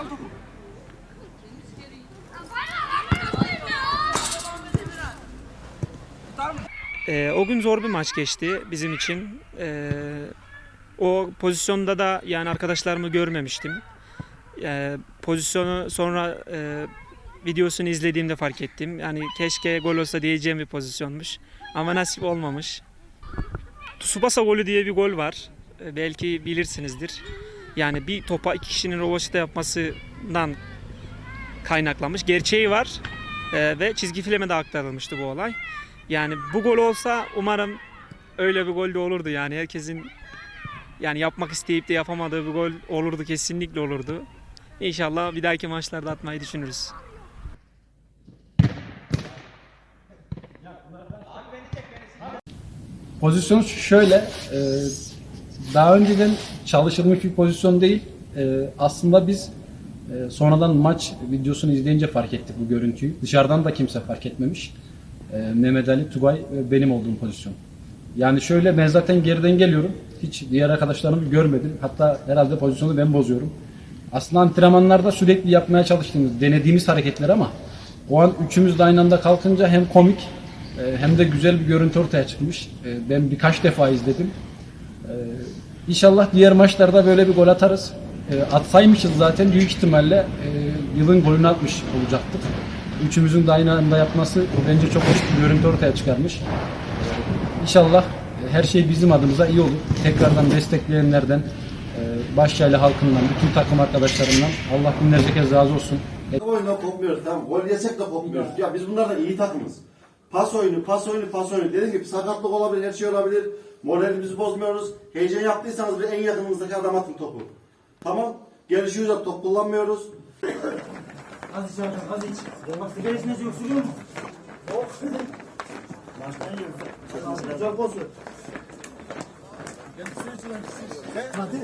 al topu. E, o gün zor bir maç geçti bizim için. E, o pozisyonda da yani arkadaşlarımı görmemiştim. E, pozisyonu sonra e, videosunu izlediğimde fark ettim. Yani keşke gol olsa diyeceğim bir pozisyonmuş. Ama nasip olmamış. Tsubasa golü diye bir gol var. E, belki bilirsinizdir. Yani bir topa iki kişinin rovaşata yapmasından kaynaklanmış. Gerçeği var Ee, ve çizgi filme de aktarılmıştı bu olay. Yani bu gol olsa umarım öyle bir gol de olurdu yani herkesin yani yapmak isteyip de yapamadığı bir gol olurdu kesinlikle olurdu. İnşallah bir dahaki maçlarda atmayı düşünürüz. Pozisyon şöyle, e, daha önceden çalışılmış bir pozisyon değil. E, aslında biz e, sonradan maç videosunu izleyince fark ettik bu görüntüyü. Dışarıdan da kimse fark etmemiş. E, Mehmet Ali, Tugay ve benim olduğum pozisyon. Yani şöyle ben zaten geriden geliyorum. Hiç diğer arkadaşlarımı görmedim. Hatta herhalde pozisyonu ben bozuyorum. Aslında antrenmanlarda sürekli yapmaya çalıştığımız, denediğimiz hareketler ama o an üçümüz de aynı anda kalkınca hem komik e, hem de güzel bir görüntü ortaya çıkmış. E, Ben birkaç defa izledim. İnşallah diğer maçlarda böyle bir gol atarız. E, Atsaymışız zaten büyük ihtimalle e, yılın golünü atmış olacaktık. Üçümüzün de aynı anda yapması bence çok hoş bir görüntü ortaya çıkarmış. İnşallah e, her şey bizim adımıza iyi olur. Tekrardan destekleyenlerden, e, Başyaylı halkından, bütün takım arkadaşlarımdan Allah binlerce kez razı olsun. Oyuna kopmuyoruz tamam. Gol yesek de kopmuyoruz. Ya biz bunlardan iyi takımız. Pas oyunu, pas oyunu, pas oyunu. Dediğim gibi sakatlık olabilir, her şey olabilir. Moralimizi bozmuyoruz. Heyecan yaptıysanız bir en yakınınızdaki adam atın topu. Tamam. Gelişiyoruz da top kullanmıyoruz. Az iç hocam, az iç. Bak sigara içmesi yok, sürüyor mu? Yok. Baştan yiyorum. Sıcak olsun. Hadi.